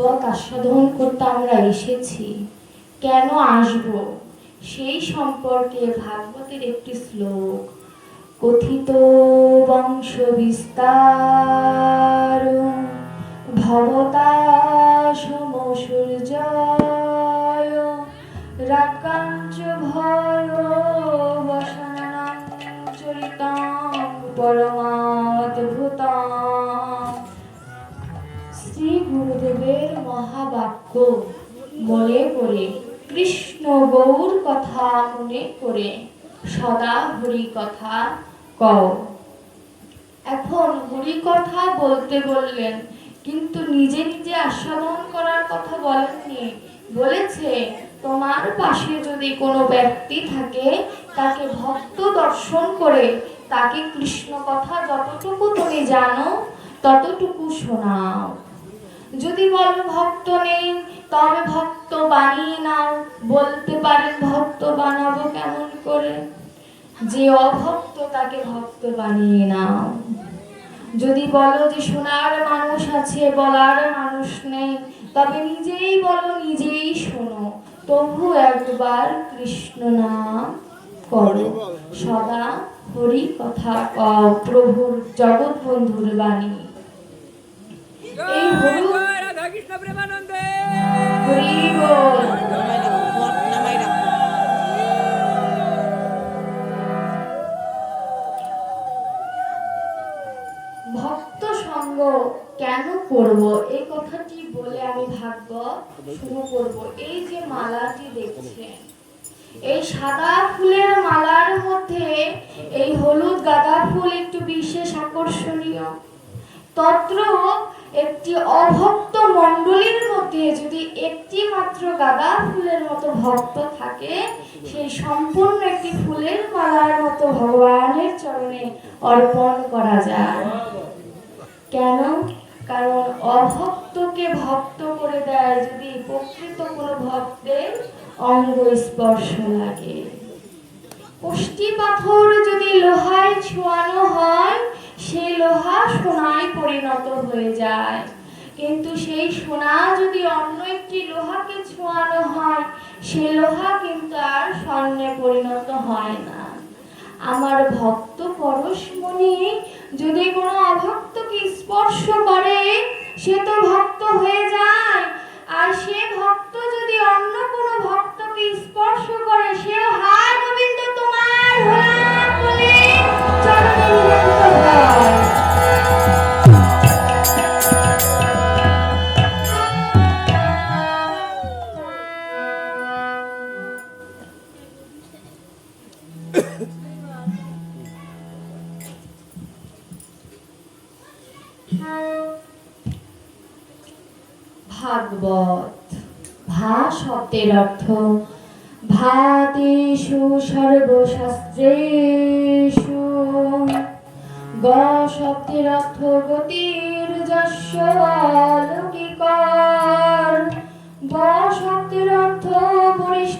ভাগবত আস্বাদন করতে আমরা এসেছি। কেন আসব? সেই সম্পর্কে ভাগবতের একটি শ্লোক। কথিত বংশ বিস্তার, ভবতা সম সূর্যয়, রাকাঞ্চ ভয় বসনানাং চরিতাং পরমাদ্ভুতাম। শ্রী গুরুদেবের মহাবাক্য। মনে করে কৃষ্ণ গৌর কথা মনে করে সদা হরি কথা কও। এখন হরি কথা বলতে বললেন, কিন্তু নিজে নিজে আস্বাদন করার কথা বলেননি। বলেছে, তোমার পাশে যদি কোনো ব্যক্তি থাকে, তাকে ভক্ত দর্শন করে, তাকে কৃষ্ণ কথা যতটুকু তুমি জানো, ততটুকু শোনাও। যদি বলো ভক্ত নেই, তবে ভক্ত বানিয়ে নাও। বলতে পারেন ভক্ত বানাবো কেমন করে? যে অভক্ত তাকে ভক্ত বানিয়ে নাও। যদি বলো যে শোনার মানুষ আছে, বলার মানুষ নেই, তবে নিজেই বলো, নিজেই শোনো। তবু একবার কৃষ্ণ নাম করো। সদা হরি কথা কও, প্রভুর জগৎ বন্ধুর বাণী। ভক্ত সঙ্গ কেন করব? এই কথাটি বলে আমি ভাগবত শুরু করব। এই যে মালাটি দেখছেন, এই সাদা ফুলের মালার মধ্যে এই হলুদ গাঁদা ফুল একটু বিশেষ আকর্ষণীয়। তত্র একটি অভক্ত মণ্ডলীর মধ্যে যদি একটি মাত্র গাঁদা ফুলের মতো ভক্ত থাকে, সেই সম্পূর্ণ একটি ফুলের মালার মতো ভগবানের চরণে অর্পণ করা যায়। কেন? কারণ অভক্তকে ভক্ত করে দেয় যদি প্রকৃত কোনো ভক্তের অঙ্গ স্পর্শ লাগে। পুষ্টি পাথর যদি লোহায় ছোঁয়ানো হয় সেই লোহা সোনায় পরিণত হয়ে যায়। কিন্তু সেই সোনা যদি অন্য একটি লোহাকে ছোঁয়ানো হয়, সে লোহা কিন্তু আর স্বর্ণে পরিণত হয় না। আমার ভক্ত পরশমণি যদি কোনো অভক্তকে স্পর্শ করে, সে তো ভক্ত হয়ে যায়। আর সে ভক্ত যদি অন্য কোনো ভক্তকে স্পর্শ করে, সেও হায় গোবিন্দ, তোমার হলাম বলে, চরণে শব্দের অর্থ ভাতেষু সর্বশাস্ত্রেষু। গ শব্দের অর্থ গতির যশ অলৌকিকর। ব শব্দের অর্থ বরিষ্ঠায়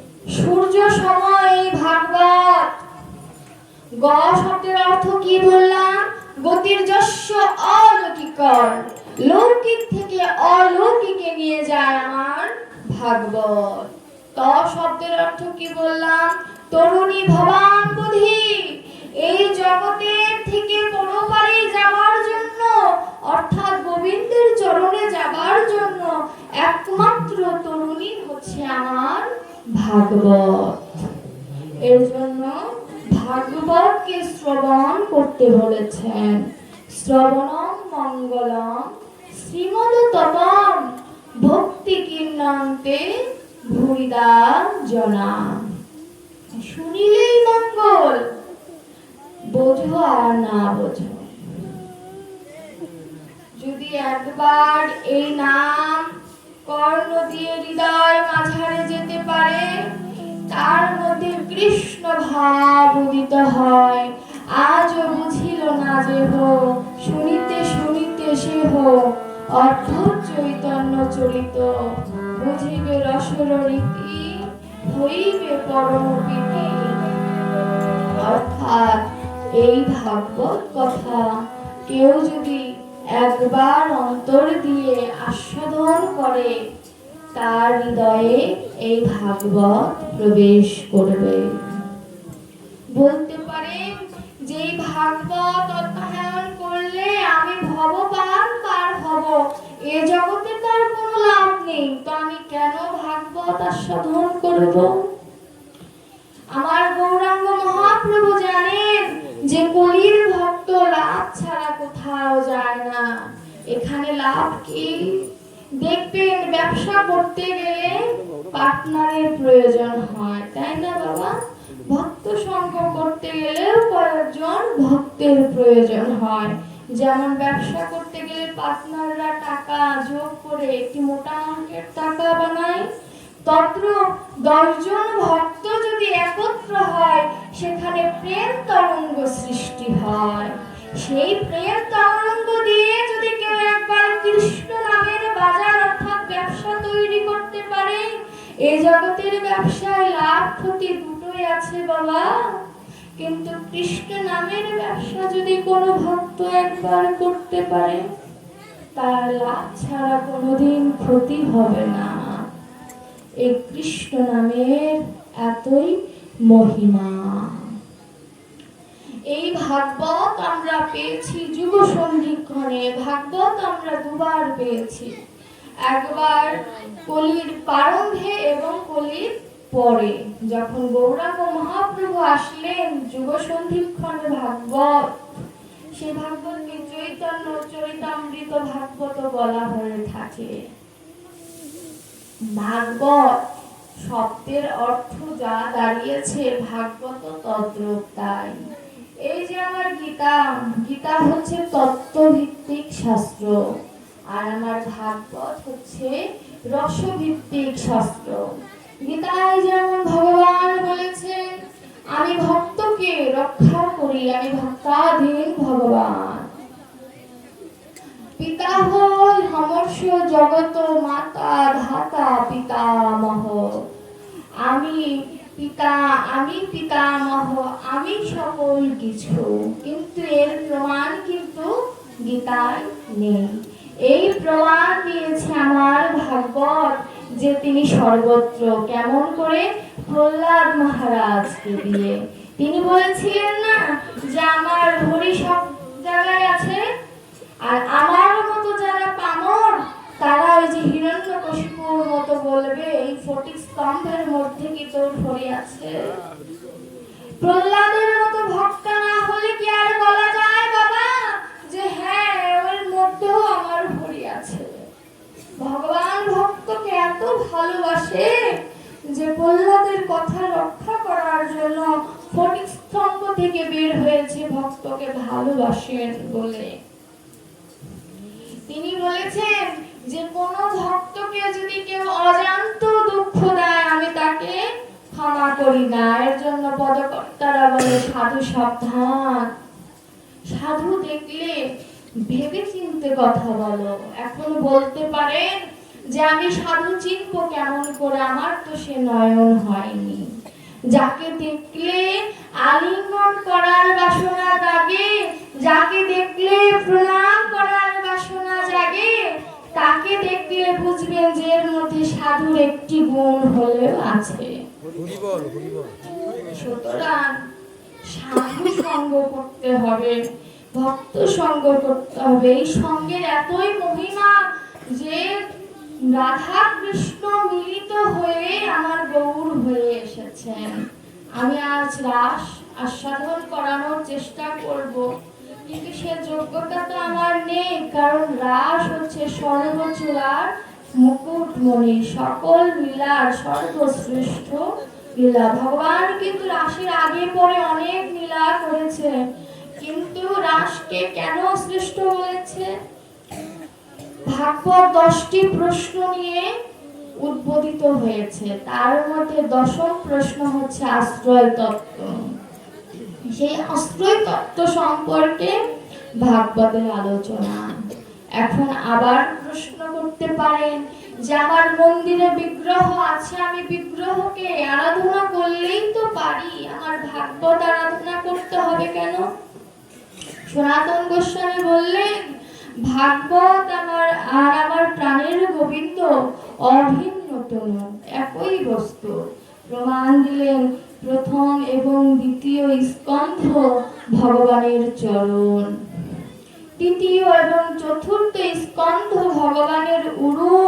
সূর্য সময় ভাগবত গ শব্দের অর্থ কি বললাম গতির যশ অলৌকিকর লৌকিক থেকে অলৌকিকে নিয়ে যায় আমার ভাগবত ত শব্দের অর্থ কি বললাম তরুণী ভবান বুদ্ধি এই জগতের থেকে পরপারে যাওয়ার জন্য অর্থাৎ গোবিন্দের চরণে যাবার জন্য একমাত্র তরুণী হচ্ছে আমার ভাগবত। এর শ্রবণ করতে বলেছেন। শ্রবণম মঙ্গলম শ্রীমদ ভক্তি কীর্ণন্তে ভুরিদা জনা শুনিলেই মঙ্গল, বোঝো আর না বোঝো। যদি একবার এই নাম কর্ণ দিয়ে হৃদয় মাঝারে যেতে পারে, তার মধ্যে কৃষ্ণ ভাব উদিত হয়। আজও বুঝিল না যে হো, শুনিতে শুনিতে সে হো, অদ্ভুত চৈতন্য চলিত। বুঝিবে রসর রীতি হইবে পরম প্রীতি। অর্থাৎ এই ভাগবত কথা, কেউ যদি একবার অন্তর দিয়ে আস্বাদন করে, তার হৃদয়ে এই ভাগবত প্রবেশ করবে। বলতে পারেন যে ভাগবত অধ্যয়ন করলে আমি ভগবান পার হব। এ জগতে তার কোনো লাভ নেই। তো আমি কেন ভাগবত আস্বাদন করব? আমার গৌরাঙ্গ মহাপ্রভু জানেন যে কলির ভক্ত লাভ ছাড়া কোথাও যায় না। এখানে লাভ কি? দেখবেন ব্যবসা করতে গেলে পার্টনারের প্রয়োজন হয়, তাই না বাবা? ভক্ত সঙ্গ করতে গেলেও কয়েকজন ভক্তের প্রয়োজন হয়। যেমন ব্যবসা করতে গেলে পার্টনাররা টাকা যোগ করে একটি মোটা অঙ্কের টাকা বানায় তত্র দশজন ভক্ত হয়, সেখানে প্রেম তরঙ্গ সৃষ্টি হয়। সেই প্রেম তরঙ্গ দিয়ে যদি কেউ একবার কৃষ্ণ নামের বাজার অর্থাৎ ব্যবসা তৈরি করতে পারে এই জগতের ব্যবসায় লাভ ক্ষতি দুটোই আছে বাবা। কিন্তু কৃষ্ণ নামের ব্যবসা যদি কোনো ভক্ত একবার করতে পারে, তার লাভ ছাড়া কোনোদিন ক্ষতি হবে না। এই কৃষ্ণ নামের এতই মহিমা। এই ভাগবত আমরা পেয়েছি যুগ সন্ধিক্ষণে, ভাগবত আমরা দুবার পেয়েছি। একবার কলির প্রারম্ভে এবং কলির পরে। যখন গৌরাঙ্গ মহাপ্রভু আসলেন যুগ সন্ধিক্ষণে ভাগবত, সে ভাগবতকে চৈতন্য চরিতামৃত ভাগবত বলা হয়ে থাকে। ভাগবত শব্দের অর্থ যা দাঁড়িয়েছে ভাগবত তদ্রূপ তাই এই যে আমার গীতা গীতা হচ্ছে তত্ত্বভিত্তিক শাস্ত্র, আর আমার ভাগবত হচ্ছে রসভিত্তিক শাস্ত্র। গীতায় যেমন ভগবান বলেছেন আমি ভক্তকে রক্ষা করি, আমি ভক্তাধীন ভগবান। পিতা জগত মাতা ধাতা পিতামহ। আমি পিতা, আমি পিতামহ, আমি সকল কিছু। কিন্তু এর প্রমাণ কিন্তু গীতায় নেই। এই প্রমাণ দিয়েছে আমার ভাগবত যে তিনি সর্বত্র কেমন করে প্রহ্লাদ মহারাজকে দিয়ে। তিনি বলেছিলেন না যে আমার হরি সব জায়গায় আছে? আর আমার মতো যারা পামর, তারা ওই যে হিরণ্যকশিপুর মতো বলবে, এই ফটিক স্তম্ভের মধ্যে কি তোর হরি আছে? প্রহ্লাদের মতো ভক্ত না হলে কি আর বলা যায় বাবা যে হ্যাঁ ওর মধ্যেও আমার হরি আছে? ভগবান ভক্তকে এত ভালোবাসে যে প্রহ্লাদের কথা রক্ষা করার জন্য ফটিক স্তম্ভ থেকে বের হয়েছে ভক্তকে ভালোবাসেন বলে। তিনি বলেছেন যে, কোন ভক্তকে যদি কেউ অজান্ত দুঃখ দেয়, আমি তাকে ক্ষমা করি না। এর জন্য পদকর্তারা বলে, সাধু সাবধান। সাধু দেখলে ভেবে চিনতে কথা বলো। এখন বলতে পারেন যে, আমি সাধু চিনবো কেমন করে? আমার তো সে নয়ন হয়নি। যাকে দেখলে আলিঙ্গন করার বাসনা জাগে যাকে দেখলে প্রণাম করার বাসনা জাগে তাকে দেখলে বুঝবেন যে এর মধ্যে সাধুর একটি গুণ হলেও আছে। সুতরাং সাধু সঙ্গ করতে হবে ভক্ত সঙ্গ করতে হবে। এই সঙ্গের এতই মহিমা যে রাধা কৃষ্ণ মিলিত হয়ে আমার গৌর হয়ে এসেছেন। আমি আজ রাস আস্বাদন করানোর চেষ্টা করব। কিন্তু সে যোগ্যতা তো আমার নেই, কারণ রাস হচ্ছে সর্বচূড়ার মুকুটমণি। সকল লীলার সর্বশ্রেষ্ঠ লীলা। ভগবান কিন্তু রাসের আগে পরে অনেক লীলা করেছে, কিন্তু রাসকে কেন শ্রেষ্ঠ বলেছে? ভাগবত দশটি প্রশ্ন নিয়ে উদ্বোধিত হয়েছে। তার মধ্যে দশম প্রশ্ন হচ্ছে আশ্রয় তত্ত্ব সেই আশ্রয় তত্ত্ব সম্পর্কে ভাগবতের আলোচনা। এখন আবার প্রশ্ন করতে পারেন, যে আমার মন্দিরে বিগ্রহ আছে, আমি বিগ্রহকে আরাধনা করলেই তো পারি, আমার ভাগবত আরাধনা করতে হবে কেন? সনাতন গোস্বামী বললেন, ভাগবত আমার, আর আমার প্রাণের গোবিন্দ অভিন্নতম, একই বস্তু। প্রমাণ দিলেন প্রথম এবং দ্বিতীয় স্কন্ধ ভগবানের চরণ। তৃতীয় এবং চতুর্থ স্কন্ধ ভগবানের উরু।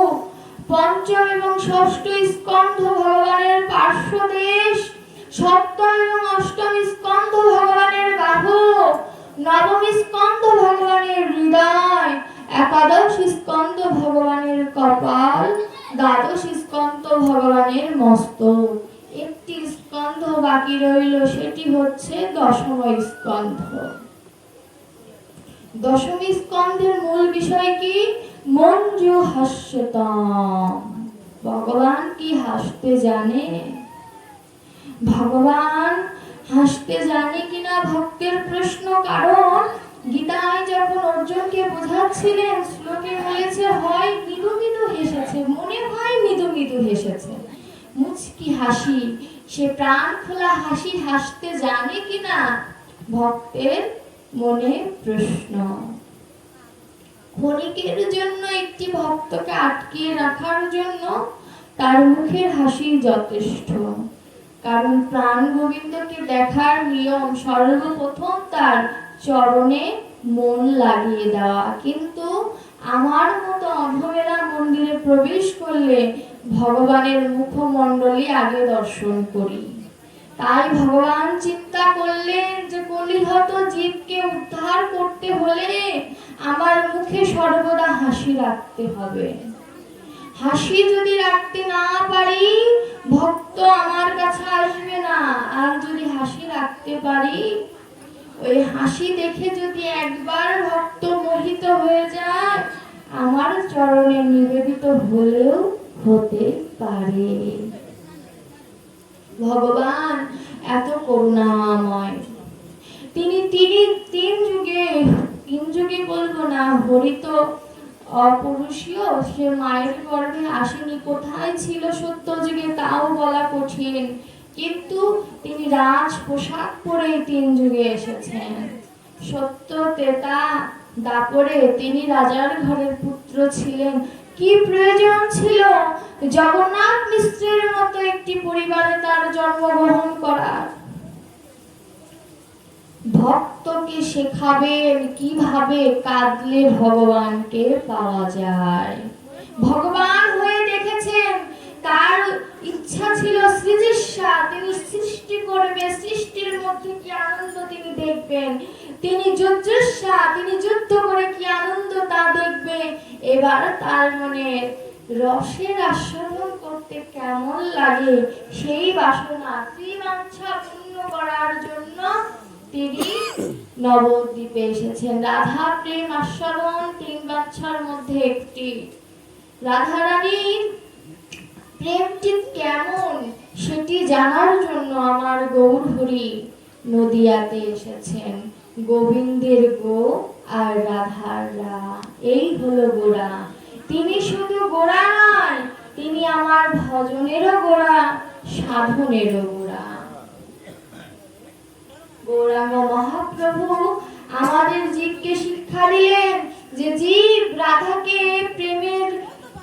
পঞ্চম এবং ষষ্ঠ স্কন্ধ ভগবানের পার্শ্বদেশ। সপ্তম এবং অষ্টম স্কন্ধ ভগবানের বাহু। নবম স্কন্ধ ভগবানের হৃদয়। একাদশ স্কন্ধ ভগবানের কপাল। দ্বাদশ স্কন্ধ ভগবানের মস্তক। একটি স্কন্ধ বাকি রইল, সেটি হচ্ছে দশম স্কন্ধ। দশম স্কন্ধের মূল বিষয় কি? মঞ্জু হাস্যতম। ভগবান কি হাসতে জানে? ভগবান হাসতে জানে কিনা ভক্তের প্রশ্ন? কারণ গীতায় যখন অর্জুনকে বোঝাচ্ছিলেন, শ্লোকে বলেছে, হয় মৃদু মৃদু হেসেছে, মনে হয় মৃদু মৃদু হেসেছে। মুচকি হাসি সে প্রাণ খোলা হাসি হাসতে জানে কিনা? ভক্তের মনে প্রশ্ন। ক্ষণিকের জন্য একটি ভক্তকে আটকিয়ে রাখার জন্য তার মুখের হাসি যথেষ্ট। কারণ প্রাণ গোবিন্দকে দেখার নিয়ম সর্বপ্রথম তার চরণে মন লাগিয়ে দেওয়া। কিন্তু আমার মতো অধমেরা মন্দিরে প্রবেশ করলে ভগবানের মুখমণ্ডলী আগে দর্শন করি। তাই ভগবান চিন্তা করলেন যে কলিহত জীবকে উদ্ধার করতে হলে আমার মুখে সর্বদা হাসি রাখতে হবে। হাসি যদি রাখতে না পারি, ভক্ত আমার কাছে আসবে না। আর যদি হাসি রাখতে পারি, ওই হাসি দেখে যদি একবার ভক্ত মোহিত হয়ে যায়, আমার চরণে নিবেদিত হলেও হতে পারে। ভগবান, এত করুণাময়। তিনি তিনি তিন যুগে তিন যুগে বলব না, হরিত অপুরুষীয়, সে মায়ের গর্ভে আসেনি, কোথায় ছিল সত্য যুগে তাও বলা কঠিন। কিন্তু তিনি রাজ পোশাক পরে তিন যুগে এসেছেন। সত্য তেতা দাপরে তিনি রাজার ঘরের পুত্র ছিলেন। কি প্রয়োজন ছিল? জগন্নাথ মিশ্রের মতো একটি পরিবারে তার জন্মগ্রহণ করার ভক্তকে শেখাবেন কীভাবে কাঁদলে ভগবানকে পাওয়া যায়। ভগবান হয়ে দেখেছেন, তার ইচ্ছা ছিল সৃজিস্বা তিনি সৃষ্টি করবে, সৃষ্টির মধ্যে কি আনন্দ তিনি দেখবেন? তিনি যুদ্ধস্বা তিনি যুদ্ধ করে কি আনন্দ তা দেখবে এবার তার মনে রসের আস্বাদন করতে কেমন লাগে? সেই বাসনা ত্রিবাঞ্ছা পূর্ণ করার জন্য তিনি নবদ্বীপে এসেছেন। রাধা প্রেম আস্বাদন তিন বাচ্চার মধ্যে একটি। রাধা রানীর প্রেমটি কেমন সেটি জানার জন্য আমার গৌর হরি নদিয়াতে এসেছেন। গোবিন্দের গো আর রাধার এই হলো গোড়া। তিনি শুধু গোড়া নয়, তিনি আমার ভজনেরও গোড়া, সাধনেরও গোড়া। গৌরাঙ্গ মহাপ্রভু, আমাদের জীবকে শিক্ষা দিলেন যে জীব রাধাকে প্রেমের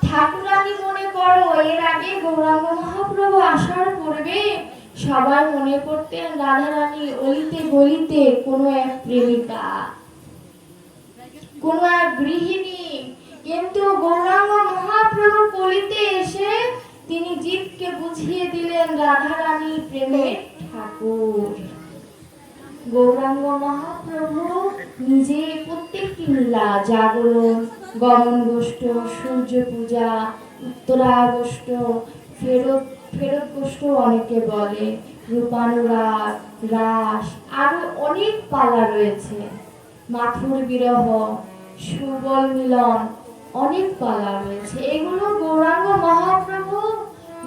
ঠাকুরানি মনে করো, এর আগে গৌরাঙ্গ মহাপ্রভু আসার পূর্বে সবাই মনে করতেন, রাধারানী, অলিতে গলিতে কোনো এক প্রেমিকা কোনো গৃহিণী। কিন্তু গৌরাঙ্গ মহাপ্রভু কলিতে এসে তিনি জীবকে বুঝিয়ে দিলেন, রাধারানী প্রেমের ঠাকুর। গৌরাঙ্গ মহাপ্রভু নিজে প্রত্যেকটি লীলা জাগরণ গমন গোষ্ঠ, সূর্য পূজা উত্তরাগষ্ট ফেরত ফেরত গোষ্ঠ অনেকে বলে, রূপানুরাগ, রাস, আরও অনেক পালা রয়েছে। মাথুর বিরহ সুবল মিলন, অনেক পালা রয়েছে। এগুলো গৌরাঙ্গ মহাপ্রভু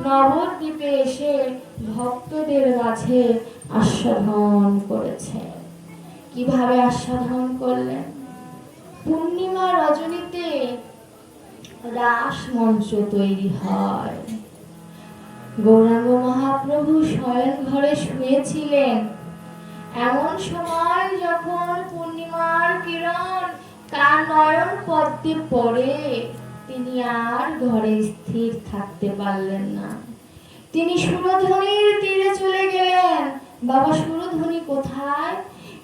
নবদ্বীপে এসে ভক্তদের মাঝে আস্বাদন করেছে। কীভাবে আস্বাদন করলেন? পূর্ণিমা রজনীতে রাস মঞ্চ তৈরি হয়। গৌরাঙ্গ মহাপ্রভু শয়ন ঘরে শুয়েছিলেন। এমন সময় যখন পূর্ণিমার কিরণ তার নয়ন পদ্মে পড়ে তিনি আর ঘরে স্থির থাকতে পারলেন না। তিনি সুরধ্বনির তীরে চলে গেলেন। বাবা সুরধ্বনি কোথায়?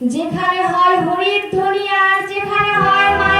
যেখানে হয় হরির ধ্বনি আর যেখানে হয় মায়েদের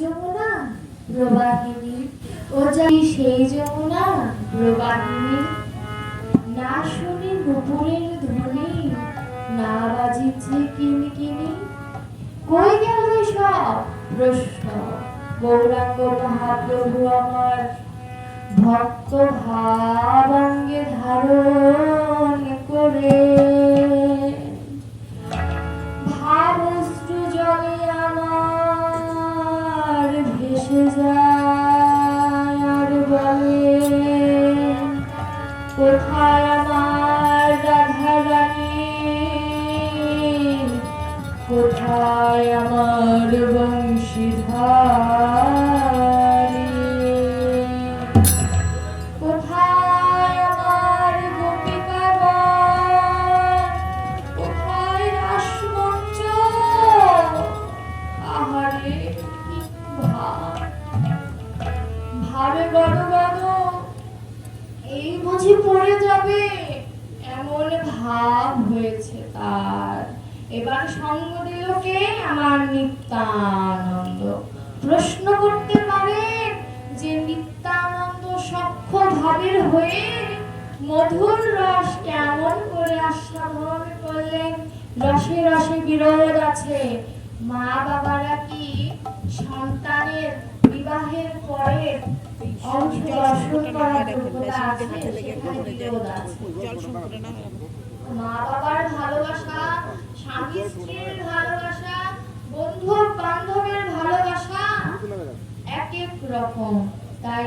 যমুনা প্রবাহিনী ও সেই যমুনা না শুনি নুপুরের ধ্বনি, না বাজিছে কই গেল সব প্রশ্ন? গৌরাঙ্গ মহাপ্রভু আমার ভক্ত ভাবাঙ্গে ধারণ করে। ভেসে যায় আর বলে কোথায় আমার রাধা কোথায় আমার বংশীধারী?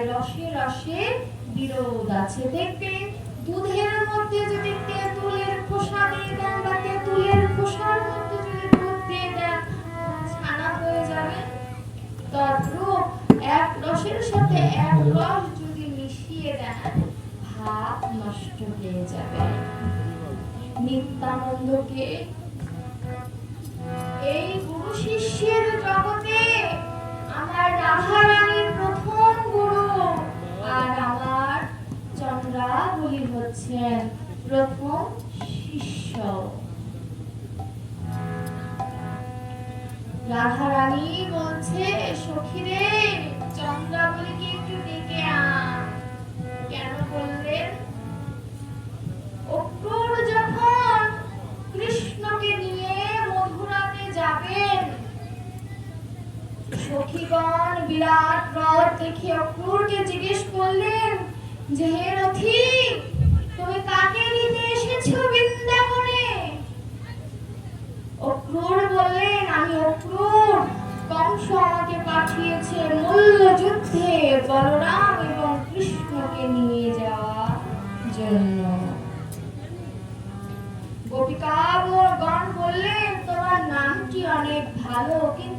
রসে রসে বিরোধ আছে দেখবেন দুধের মধ্যে যদি তেঁতুলের খোসা দিয়ে দেন বা তেঁতুলের খোসার মধ্যে যদি দুধ দিয়ে দেন ছানা হয়ে যাবে? তদ্রূপ এক রসের সাথে এক রস যদি মিশিয়ে দেন, ভাত নষ্ট হয়ে যাবে। নিত্যানন্দকে এই গুরু শিষ্যের জগতে আমার গুরু আর আমার চন্দ্রাবলী হচ্ছেন প্রথম শিষ্য। রাধারানী বলছে সখীরে, চন্দ্রাবলীকে একটু ডেকে আন। কেন বললেন? অক্রূর যখন কৃষ্ণকে নিয়ে মধুরাতে যাবেন সখীগণ বিরাট রথ দেখে অক্রূরকে জিজ্ঞেস করলেন, যে হে রথি, তুমি কাকে নিতে এসেছ বৃন্দাবনে? অক্রূর বললেন, আমি অক্রূর। কংস আমাকে পাঠিয়েছে মূল্য যুদ্ধে বলরাম এবং কৃষ্ণকে নিয়ে যাওয়ার জন্য। গোপিকা গণ বললেন, তোমার নামটি অনেক ভালো, কিন্তু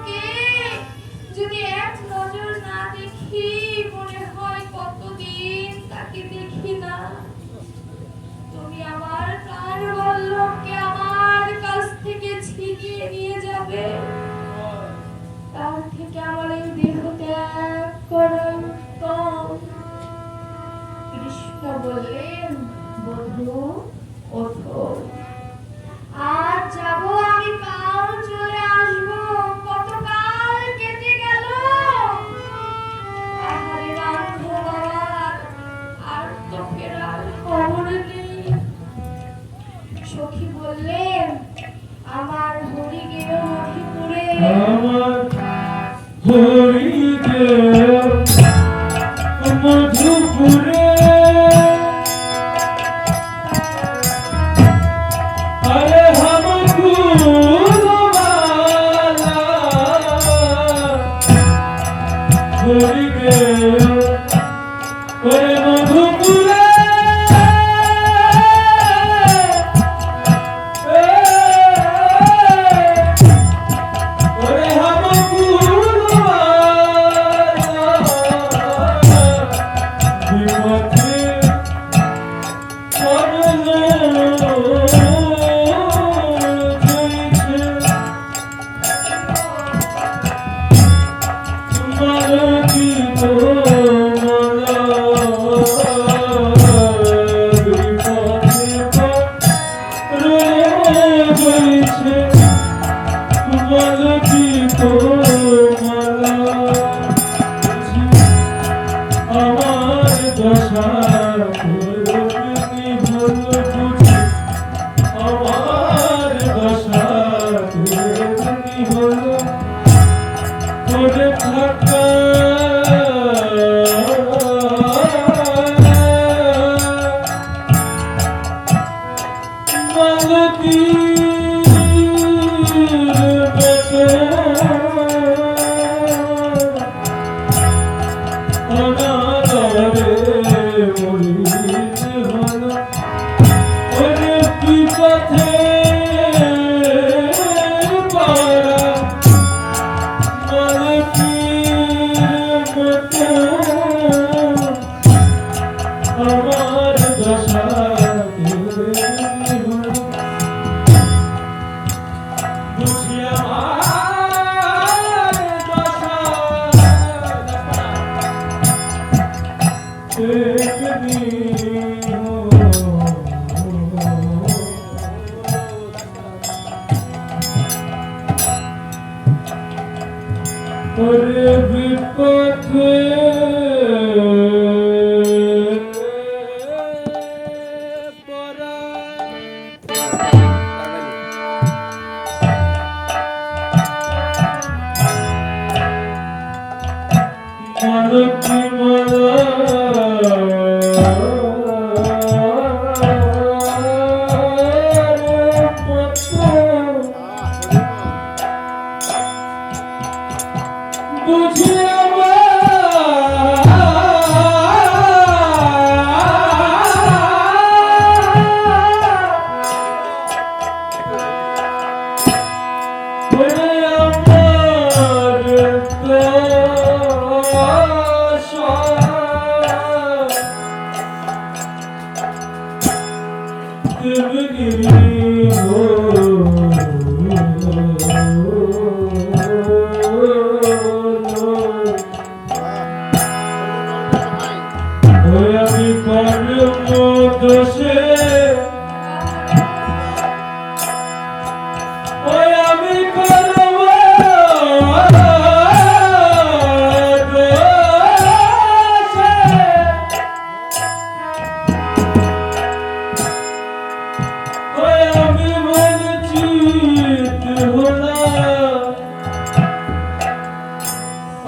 আমার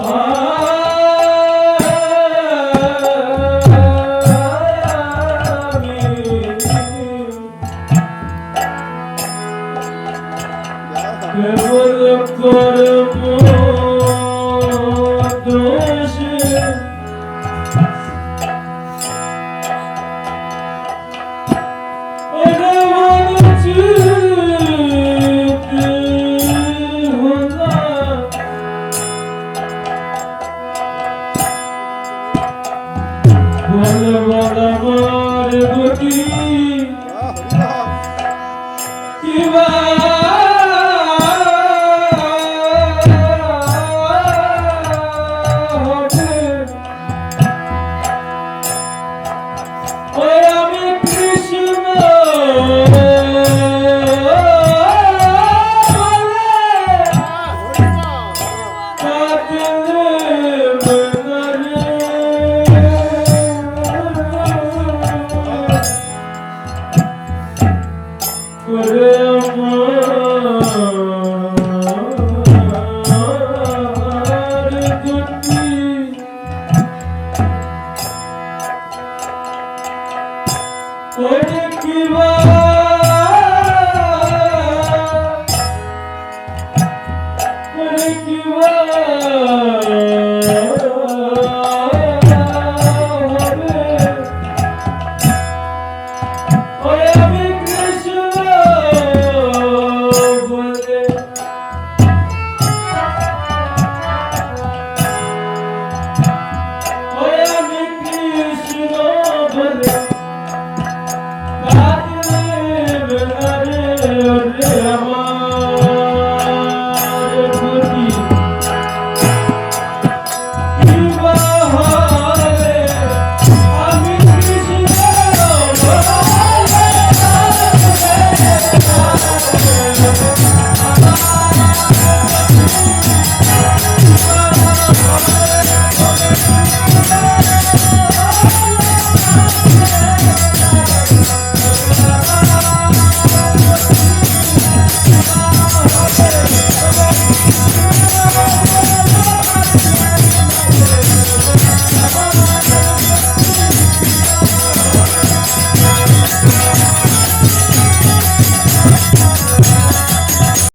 아.